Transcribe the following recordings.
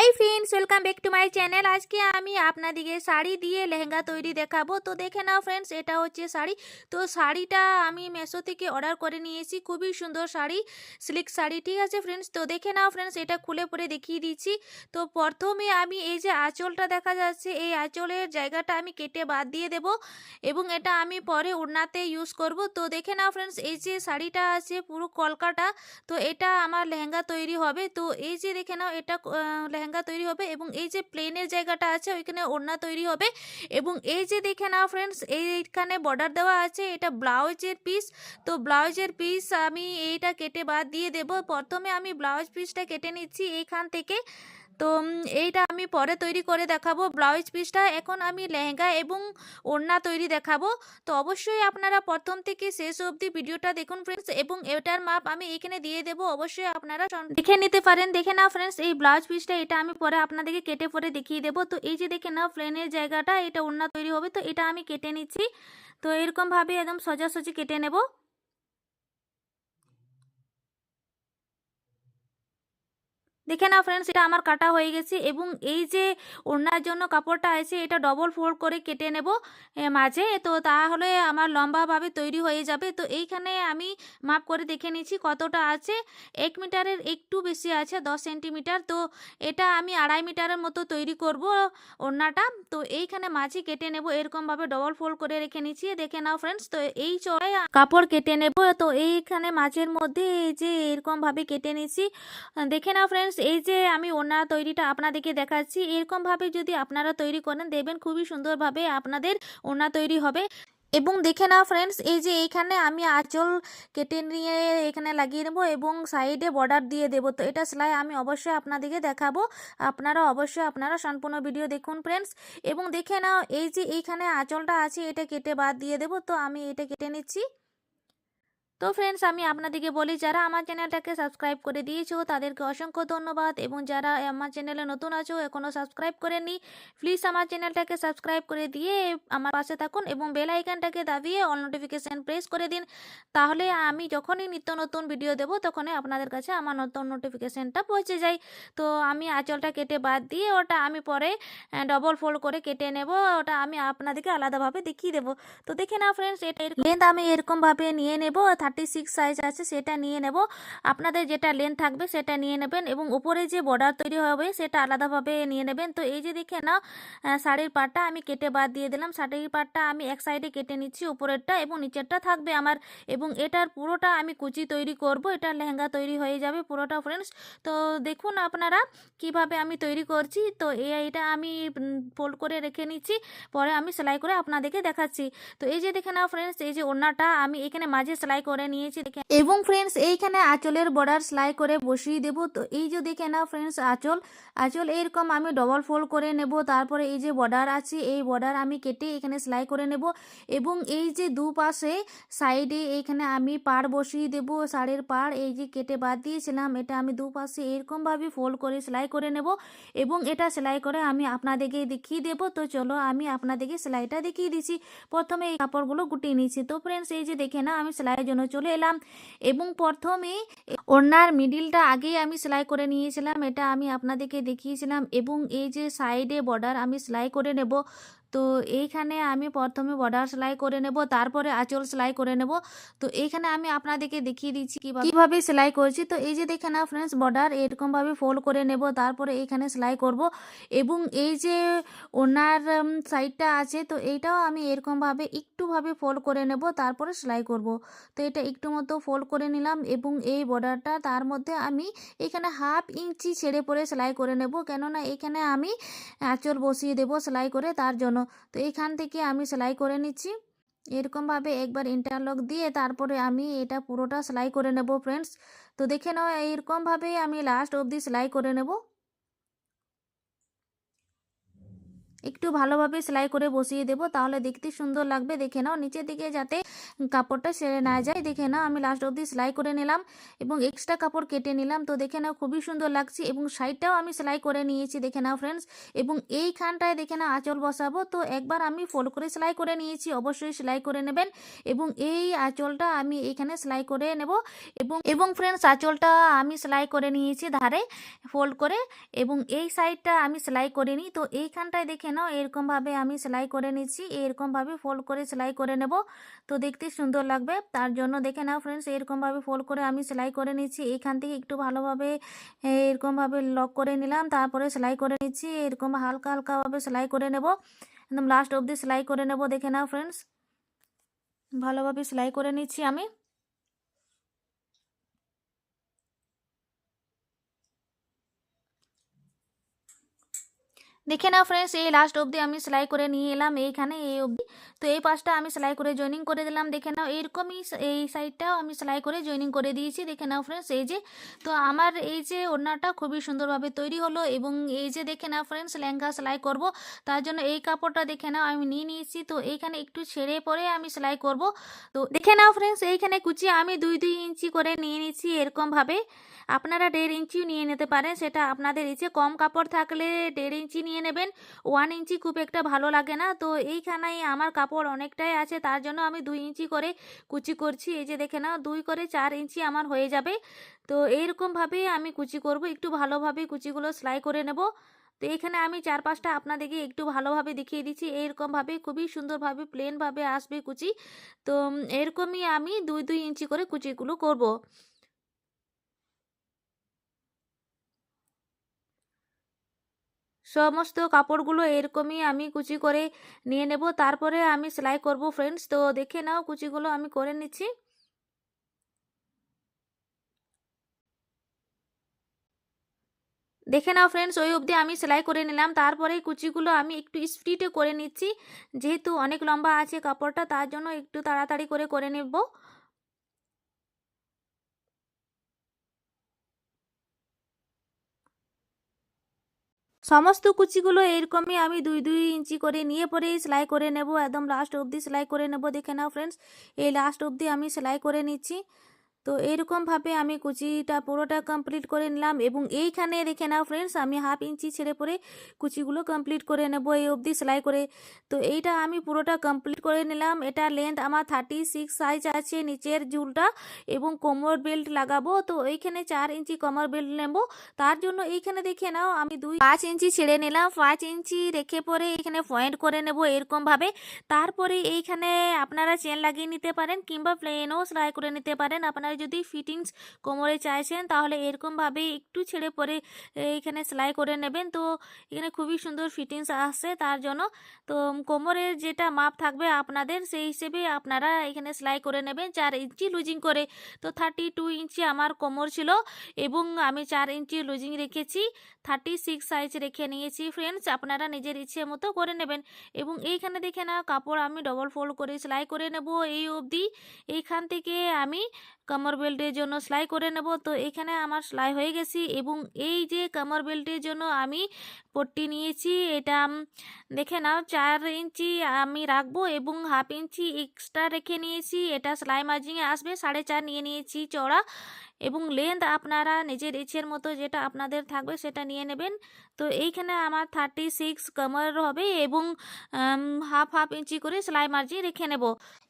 Hi friends welcome back to my channel আজকে আমি আপনাদিকে শাড়ি দিয়ে লেহেঙ্গা তৈরি দেখাবো। তো দেখে নাও ফ্রেন্ডস এটা হচ্ছে শাড়ি। তো শাড়িটা আমি মেশো থেকে অর্ডার করে নিয়েছি। খুবই সুন্দর শাড়ি সিল্ক শাড়ি ঠিক আছে ফ্রেন্ডস তো দেখে নাও ফ্রেন্ডস এটা খুলে পরে দেখিয়ে দিচ্ছি। তো প্রথমে আমি এই যে আঁচলটা দেখা যাচ্ছে এই আঁচলের জায়গাটা আমি কেটে বাদ দিয়ে দেব এবং এটা আমি পরে ওড়নাতে ইউজ করব। তো দেখে নাও ফ্রেন্ডস এই যে শাড়িটা আছে পুরো কলকাটা তো এটা আমার লেহেঙ্গা তৈরি হবে। তো এই যে দেখে নাও এটা আহ, লেহেঙ্গা তৈরি হবে এবং এই যে প্লেনের জায়গাটা আছে, ওইখানে ওড়না তৈরি হবে এবং এই যে দেখে নাও ফ্রেন্ডস এইখানে বর্ডার দেওয়া আছে, এটা ব্লাউজের পিস তো ব্লাউজের পিস আমি এইটা কেটে বাদ দিয়ে দেব। প্রথমে আমি ব্লাউজ পিসটা কেটে নিচ্ছি এইখান থেকে। তো এইটা আমি পরে তৈরি করে দেখাবো। ব্লাউজ পিসটা এখন আমি লেহেঙ্গা এবং ওড়না তৈরি দেখাবো। তো অবশ্যই আপনারা প্রথম থেকে শেষ অবধি ভিডিওটা দেখুন ফ্রেন্ডস এবং এটার মাপ আমি এখানে দিয়ে দেবো। অবশ্যই আপনারা দেখে নিতে পারেন। দেখে নাও ফ্রেন্ডস এই ব্লাউজ পিসটা এটা আমি পরে আপনাদেরকে কেটে পরে দেখিয়ে দেবো। তো এই যে দেখে নাও প্লেনের জায়গাটা, এটা ওড়না তৈরি হবে। তো এটা আমি কেটে নিচ্ছি। তো এরকমভাবে একদম সোজাসুজি কেটে নেব। দেখে নাও ফ্রেন্ডস এটা আমার কাটা হয়ে গেছে এবং এই যে ওড়নার জন্য কাপড়টা আছে, এটা ডবল ফোল্ড করে কেটে নেব মাঝে। তো তাহলে আমার লম্বাভাবে তৈরি হয়ে যাবে। তো এইখানে আমি মাপ করে দেখে নিচ্ছি কতটা আছে। এক মিটারের একটু বেশি আছে, দশ সেন্টিমিটার। তো এটা আমি আড়াই মিটারের মতো তৈরি করব ওড়নাটা। তো এইখানে মাঝে কেটে নেব, এরকমভাবে ডবল ফোল্ড করে রেখে নিচ্ছি দেখে নাও ফ্রেন্ডস তো এই চড়াই কাপড় কেটে নেব। তো এইখানে মাঝের মধ্যে এই যে এরকমভাবে কেটে নিচ্ছি দেখে নাও ফ্রেন্ডস এই যে আমি ওড়না তৈরিটা আপনাদেরকে দেখাচ্ছি, এরকমভাবে যদি আপনারা তৈরি করেন, দেখবেন খুবই সুন্দরভাবে আপনাদের ওড়না তৈরি হবে। এবং দেখে নাও ফ্রেন্ডস এই যে এইখানে আমি আঁচল কেটে নিয়ে এখানে লাগিয়ে নেব এবং সাইডে বর্ডার দিয়ে দেবো। তো এটা সেলাই আমি অবশ্যই আপনাদেরকে দেখাবো। আপনারা অবশ্যই আপনারা সম্পূর্ণ ভিডিও দেখুন ফ্রেন্ডস এবং দেখে নাও, এই যে এইখানে আঁচলটা আছে, এটা কেটে বাদ দিয়ে দেবো। তো আমি এটা কেটে নিচ্ছি। তো ফ্রেন্ডস আমি আপনাদেরকে বলি, যারা আমার চ্যানেলটাকে সাবস্ক্রাইব করে দিয়েছ, তাদেরকে অসংখ্য ধন্যবাদ। এবং যারা আমার চ্যানেলে নতুন আছো এখনও সাবস্ক্রাইব করেনি প্লিজ আমার চ্যানেলটাকে সাবস্ক্রাইব করে দিয়ে আমার পাশে থাকুন এবং বেল আইকনটাকে দাবিয়ে অল নোটিফিকেশান প্রেস করে দিন। তাহলে আমি যখনই নিত্য নতুন ভিডিও দেবো, তখনই আপনাদের কাছে আমার নতুন নোটিফিকেশানটা পৌঁছে যায়। তো আমি আঁচলটা কেটে বাদ দিয়ে ওটা আমি পরে ডবল ফোল্ড করে কেটে নেব, ওটা আমি আপনাদেরকে আলাদাভাবে দেখিয়ে দেবো। তো দেখে না ফ্রেন্ডস এটা লেন্থ আমি এরকমভাবে নিয়ে নেব থার্টি সিক্স সাইজ আছে, সেটা নিয়ে নেব। আপনাদের যেটা লেন্থ থাকবে, সেটা নিয়ে নেবেন এবং উপরে যে বর্ডার তৈরি হবে, সেটা আলাদাভাবে নিয়ে নেবেন। তো এই যে দেখে নাও শাড়ির পাটটা আমি কেটে বাদ দিয়ে দিলাম। শাড়ির পাটটা আমি এক সাইডে কেটে নিচ্ছি, উপরেরটা এবং নিচেরটা থাকবে আমার। এবং এটার পুরোটা আমি কুচি তৈরি করব, এটা লেহেঙ্গা তৈরি হয়ে যাবে পুরোটা ফ্রেন্ডস তো দেখুন আপনারা কীভাবে আমি তৈরি করছি। তো এইটা আমি ফোল্ড করে রেখে নিচ্ছি, পরে আমি সেলাই করে আপনাদেরকে দেখাচ্ছি। তো এই যে দেখে নাও ফ্রেন্ডস এই যে ওড়নাটা আমি এখানে মাঝে সেলাই করে নিয়েছি দেখে এবং ফ্রেন্ডস এইখানে আঁচলের বর্ডার সেলাই করে বসিয়ে দেব। তো এই যে দেখে নাও ফ্রেন্ডস আঁচল। আঁচল এরকম আমি ডবল ফোল্ড করে নেব। তারপরে এই যে বর্ডার আছে, এই বর্ডার আমি কেটে এখানে সেলাই করে নেব। এবং এই যে দুপাশে সাইডে এইখানে আমি পাড় বসিয়ে দেব। শাড়ির পাড় এই যে কেটে বাদ দিয়েছিলাম, এটা আমি দুপাশে এরকমভাবে ফোল্ড করে সেলাই করে নেব। এবং এটা সেলাই করে আমি আপনাদেরকে দেখিয়ে দেবো। তো চলো আমি আপনাদেরকে সেলাইটা দেখিয়ে দিচ্ছি। প্রথমে এই কাপড়গুলো গুটিয়ে নিচ্ছি। তো ফ্রেন্ডস এই যে দেখে না আমি সেলাইয়ের জন্য চলে এলাম এবং প্রথমে ওনার মিডিলটা আগেই আমি সেলাই করে নিয়েছিলাম, এটা আমি আপনাদেরকে দেখিয়েছিলাম এবং এই যে সাইডে বর্ডার আমি সেলাই করে নেব। তো এইখানে আমি প্রথমে বর্ডার সেলাই করে নেব, তারপরে আঁচল সেলাই করে নেব। তো এইখানে আমি আপনাদেরকে দেখিয়ে দিচ্ছি কীভাবে কীভাবে সেলাই করছি। তো এই যে দেখে না ফ্রেন্ডস বর্ডার এরকমভাবে ফোল্ড করে নেব, তারপরে এইখানে সেলাই করব। এবং এই যে ওনার সাইডটা আছে, তো এইটাও আমি এরকমভাবে একটুভাবে ফোল্ড করে নেব, তারপরে সেলাই করব। তো এটা একটু মতো ফোল্ড করে নিলাম এবং এই বর্ডারটা তার মধ্যে আমি এখানে হাফ ইঞ্চি ছেড়ে পরে সেলাই করে নেব। কেননা এখানে আমি আঁচল বসিয়ে দেব সেলাই করে, তার জন্য তো এইখান থেকে আমি সেলাই করে নিচ্ছি। এরকমভাবে একবার ইন্টারলক দিয়ে তারপরে আমি এটা পুরোটা সেলাই করে নেব ফ্রেন্ডস তো দেখে নাও, এইরকমভাবেই আমি লাস্ট অবধি সেলাই করে নেব। একটু ভালোভাবে সেলাই করে বসিয়ে দেবো, তাহলে দেখতে সুন্দর লাগবে। দেখে নাও নিচের দিকে যাতে কাপড়টা সেরে না যায়। দেখে নাও আমি লাস্ট অবধি সেলাই করে নিলাম এবং এক্সট্রা কাপড় কেটে নিলাম। তো দেখে নাও খুবই সুন্দর লাগছে এবং সাইডটাও আমি সেলাই করে নিয়েছি, দেখে নাও ফ্রেন্ডস এবং এইখানটায় দেখে নাও আঁচল বসাবো। তো একবার আমি ফোল্ড করে সেলাই করে নিয়েছি, অবশ্যই সেলাই করে নেবেন। এবং এই আঁচলটা আমি এখানে সেলাই করে নেব। এবং এবং ফ্রেন্ডস আঁচলটা আমি সেলাই করে নিয়েছি ধারে ফোল্ড করে। এবং এই সাইডটা আমি সেলাই করে নিই তো এইখানটায় দেখে নাও এরকমভাবে আমি সেলাই করে নিচ্ছি এরকমভাবে ফোল্ড করে সেলাই করে নেব। তো দেখতে সুন্দর লাগবে। তার জন্য দেখে নাও ফ্রেন্ডস এরকমভাবে ফোল্ড করে আমি সেলাই করে নিচ্ছি। এইখান থেকে একটু ভালোভাবে এরকমভাবে লক করে নিলাম, তারপরে সেলাই করে নিচ্ছি। এরকম হালকা হালকাভাবে সেলাই করে নেব। একদম লাস্ট অবধি সেলাই করে নেব, দেখে নাও ফ্রেন্ডস ভালোভাবে সেলাই করে নিচ্ছি আমি। দেখে নাও ফ্রেন্ডস এই লাস্ট অবধি আমি সেলাই করে নিয়ে এলাম এইখানে, এই অবধি। তো এই পাশটা আমি সেলাই করে জয়েনিং করে দিলাম, দেখে নাও এরকমই এই সাইডটাও আমি সেলাই করে জয়েনিং করে দিয়েছি, দেখে নাও ফ্রেন্ডস এই যে, তো আমার এই যে ওড়নাটা খুবই সুন্দরভাবে তৈরি হলো এবং এই যে দেখে নাও ফ্রেন্ডস লেহেঙ্গা সেলাই করব, তার জন্য এই কাপড়টা দেখে নাও আমি নিয়ে নিয়েছি, তো এইখানে একটু ছেড়ে পরে আমি সেলাই করব। তো দেখে নাও ফ্রেন্ডস এইখানে কুচি আমি দুই দুই ইঞ্চি করে নিয়ে নিয়েছি এরকমভাবে। আপনারা দেড় ইঞ্চিও নিয়ে নিতে পারেন, সেটা আপনাদের ইচ্ছে। কম কাপড় থাকলে দেড় ইঞ্চি নিয়ে নেবেন, ওয়ান ইঞ্চি খুব একটা ভালো লাগে না। তো এইখানেই আমার কাপড় অনেকটাই আছে, তার জন্য আমি দুই ইঞ্চি করে কুচি করছি। এই যে দেখে নাও, দুই করে চার ইঞ্চি আমার হয়ে যাবে। তো এইরকমভাবেই আমি কুচি করব, একটু ভালোভাবে কুচিগুলো সেলাই করে নেব। তো এখানে আমি চার পাঁচটা আপনাদেরকে একটু ভালোভাবে দেখিয়ে দিচ্ছি। এইরকমভাবে খুবই সুন্দরভাবে প্লেনভাবে আসবে কুচি। তো এরকমই আমি দুই দুই ইঞ্চি করে কুচিগুলো করব। সমস্ত কাপড়গুলো এরকমই আমি কুচি করে নিয়ে নেব। তারপরে আমি সেলাই করব ফ্রেন্ডস তো দেখে নাও কুচিগুলো আমি করে নিচ্ছি। দেখে নাও ফ্রেন্ডস ওই অবধি আমি সেলাই করে নিলাম। তারপরে কুচিগুলো আমি একটু স্পিডে করে নিচ্ছি। যেহেতু অনেক লম্বা আছে কাপড়টা, তার জন্য একটু তাড়াতাড়ি করে করে নেব। সমস্ত কুচিগুলো এরকমই আমি দুই দুই ইঞ্চি করে নিয়ে পরে সেলাই করে নেব। একদম লাস্ট অবধি সেলাই করে নেব। দেখে নাও ফ্রেন্ডস এই লাস্ট অবধি আমি সেলাই করে নিচ্ছি। তো এইরকমভাবে আমি কুচিটা পুরোটা কমপ্লিট করে নিলাম এবং এইখানে দেখে নাও ফ্রেন্ডস আমি হাফ ইঞ্চি ছেড়ে পরে কুচিগুলো কমপ্লিট করে নেব এই অবধি সেলাই করে। তো এইটা আমি পুরোটা কমপ্লিট করে নিলাম। এটা লেন্থ আমার থার্টি সিক্স সাইজ আছে নিচের ঝুলটা এবং কোমর বেল্ট লাগাবো। তো এইখানে চার ইঞ্চি কোমর বেল্ট নেব। তার জন্য এইখানে দেখে নাও আমি দুই পাঁচ ইঞ্চি ছেড়ে নিলাম। পাঁচ ইঞ্চি রেখে পরে এখানে পয়েন্ট করে নেব এরকমভাবে তারপরে এইখানে আপনারা চেন লাগিয়ে নিতে পারেন কিংবা প্লেনও সেলাই করে নিতে পারেন। আপনারা যদি ফিটিংস কোমরে চাইছেন, তাহলে এরকমভাবে একটু ছেড়ে পরে এখানে সেলাই করে নেবেন। তো এখানে খুবই সুন্দর ফিটিংস আসছে তার জন্য। তো কোমরের যেটা মাপ থাকবে আপনাদের, সেই হিসেবে আপনারা এখানে সেলাই করে নেবেন। চার ইঞ্চি লুজিং করে, তো থার্টি টু ইঞ্চি আমার কোমর ছিল এবং আমি চার ইঞ্চি লুজিং রেখেছি। থার্টি সিক্স সাইজ রেখে নিয়েছি ফ্রেন্ডস আপনারা নিজের ইচ্ছে মতো করে নেবেন। এবং এইখানে দেখে না কাপড় আমি ডবল ফোল্ড করে সেলাই করে নেব এই অবধি। এইখান থেকে আমি কামর বেল্টের জন্য সেলাই করে নেব। তো এখানে আমার সেলাই হয়ে গেছি এবং এই যে কামর বেল্টের জন্য আমি পট্টি নিয়েছি, এটা দেখে নাও, চার ইঞ্চি আমি রাখব এবং হাফ ইঞ্চি এক্সট্রা রেখে নিয়েছি। এটা সেলাই মার্জিংয়ে আসবে, সাড়ে চার নিয়ে নিয়েছি চড়া এবং লেন্থ আপনারা নিজের ইচ্ছের মতো যেটা আপনাদের থাকবে সেটা নিয়ে নেবেন। তো এইখানে আমার থার্টি সিক্স কামার হবে এবং হাফ হাফ ইঞ্চি করে সেলাই মার্জিন রেখে নেব।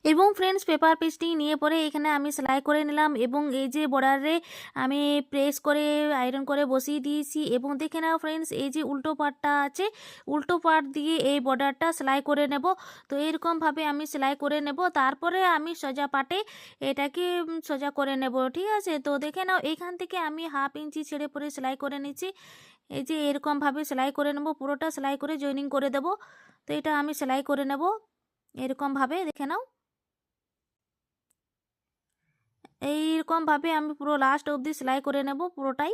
এবং ফ্রেন্ডস পেপার পেস্টিং নিয়ে পরে এখানে আমি সেলাই করে নিলাম এবং এই যে বর্ডারে আমি প্রেস করে আয়রন করে বসিয়ে দিয়েছি এবং দেখে নাও ফ্রেন্ডস এই যে উল্টো পাটটা আছে, উল্টো পাট দিয়ে এই বর্ডারটা সেলাই করে নেব। তো এরকমভাবে আমি সেলাই করে নেব। তারপরে আমি সোজা পাটে এটাকে সোজা করে নেব, ঠিক আছে? তো দেখে নাও, এখান থেকে আমি হাফ ইঞ্চি ছেড়ে পরে সেলাই করে নিচ্ছি। এই যে এরকমভাবে সেলাই করে নেব, পুরোটা সেলাই করে জয়েনিং করে দেব। তো এটা আমি সেলাই করে নেব, এরকমভাবে দেখে নাও। এইরকমভাবে আমি পুরো লাস্ট অবধি সেলাই করে নেব পুরোটাই।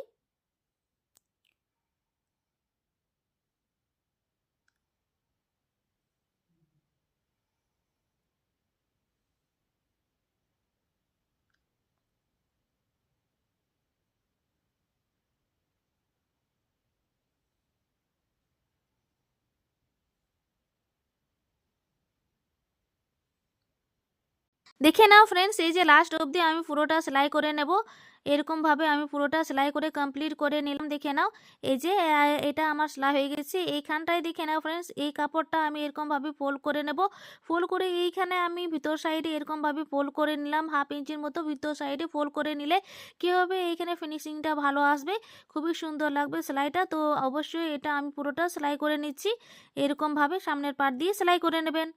দেখে নাও ফ্রেন্ডস এই যে লাস্ট অবধি আমি পুরোটা সেলাই করে নেব। এরকমভাবে আমি পুরোটা সেলাই করে কমপ্লিট করে নিলাম, দেখে নাও। এই যে এটা আমার সেলাই হয়ে গেছে। এইখানটায় দেখে নাও ফ্রেন্ডস এই কাপড়টা আমি এরকমভাবে ফোল্ড করে নেব। ফোল্ড করে এইখানে আমি ভিতর সাইডে এরকমভাবে ফোল্ড করে নিলাম হাফ ইঞ্চির মতো ভিতর সাইডে ফোল্ড করে নিলে কী হবে? এইখানে ফিনিশিংটা ভালো আসবে। খুবই সুন্দর লাগবে সেলাইটা। তো অবশ্যই এটা আমি পুরোটা সেলাই করে নিচ্ছি। এরকমভাবে সামনের পার্ট দিয়ে সেলাই করে নেবেন।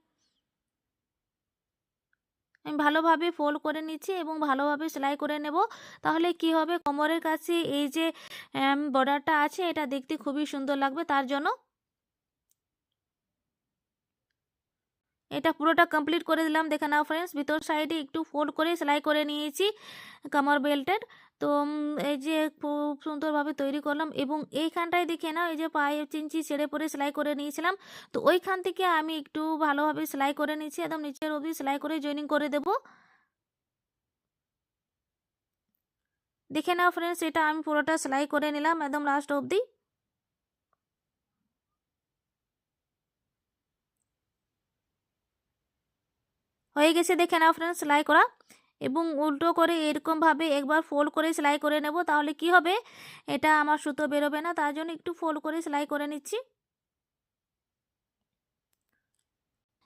আমি ভালোভাবে ফোল্ড করে নিচ্ছি এবং ভালোভাবে সেলাই করে নেব। তাহলে কি হবে? কোমরের কাছে এই যে বর্ডারটা আছে, এটা দেখতে খুবই সুন্দর লাগবে। তার জন্য এটা পুরোটা কমপ্লিট করে দিলাম। দেখে নাও ফ্রেন্ডস ভিতর সাইডে একটু ফোল্ড করে সেলাই করে নিয়েছি। কামর বেল্টের তো এই যে খুব সুন্দরভাবে তৈরি করলাম এবং এইখানটায় দেখে নাও, এই যে পায়ে চিঞ্চি ছেড়ে পরে সেলাই করে নিয়েছিলাম। তো ওইখান থেকে আমি একটু ভালোভাবে সেলাই করে নিচ্ছি একদম নিচের অবধি সেলাই করে জয়েনিং করে দেব। দেখে নাও ফ্রেন্ডস এটা আমি পুরোটা সেলাই করে নিলাম একদম লাস্ট অবধি। হয়ে গেছে, দেখে নাও ফ্রেন্ডস সেলাই করা। এবং উল্টো করে এরকমভাবে একবার ফোল্ড করে সেলাই করে নেব, তাহলে কি হবে? এটা আমার সুতো বেরোবে না, তার জন্য একটু ফোল্ড করে সেলাই করে নিচ্ছি।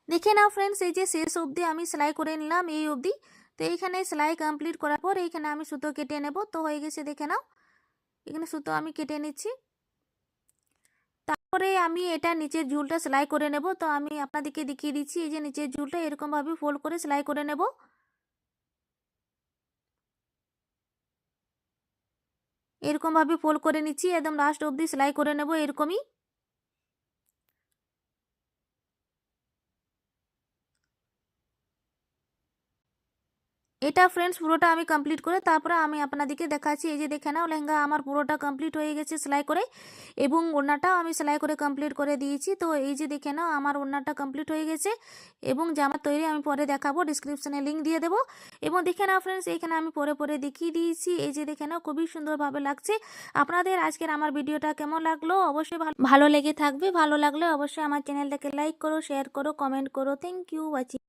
দেখে নাও ফ্রেন্ডস এই যে শেষ অবধি আমি সেলাই করে নিলাম, এই অবধি। তো এইখানে সেলাই কমপ্লিট করার পর এইখানে আমি সুতো কেটে নেব, তো হয়ে গেছে, দেখে নাও। এখানে সুতো আমি কেটে নিচ্ছি। তারপরে আমি এটা নিচের ঝুলটা সেলাই করে নেব, তো আমি আপনাদেরকে দেখিয়ে দিচ্ছি, এই যে নিচের ঝুলটা এরকমভাবে ফোল্ড করে সেলাই করে নেব। এরকমভাবে ফোল্ড করে নিচ্ছি একদম লাস্ট অবধি সেলাই করে নেব এরকমই এটা ফ্রেন্ডস পুরোটা আমি কমপ্লিট করে তারপরে আমি আপনাদেরকে দেখাচ্ছি। এই যে দেখে নাও, লেহেঙ্গা আমার পুরোটা কমপ্লিট হয়ে গেছে সেলাই করে এবং ওড়নাটাও আমি সেলাই করে কমপ্লিট করে দিয়েছি। তো এই যে দেখে নাও, আমার ওড়নাটা কমপ্লিট হয়ে গেছে এবং জামার তৈরি আমি পরে দেখাবো ডিসক্রিপশনে লিঙ্ক দিয়ে দেবো। এবং দেখে নাও ফ্রেন্ডস এখানে আমি পরে পরে দেখিয়ে দিয়েছি। এই যে দেখে নাও, খুবই সুন্দরভাবে লাগছে। আপনাদের আজকের আমার ভিডিওটা কেমন লাগল? অবশ্যই ভালো ভালো লেগে থাকবে। ভালো লাগলে অবশ্যই আমার চ্যানেলটাকে লাইক করো শেয়ার করো কমেন্ট করো। Thank you watching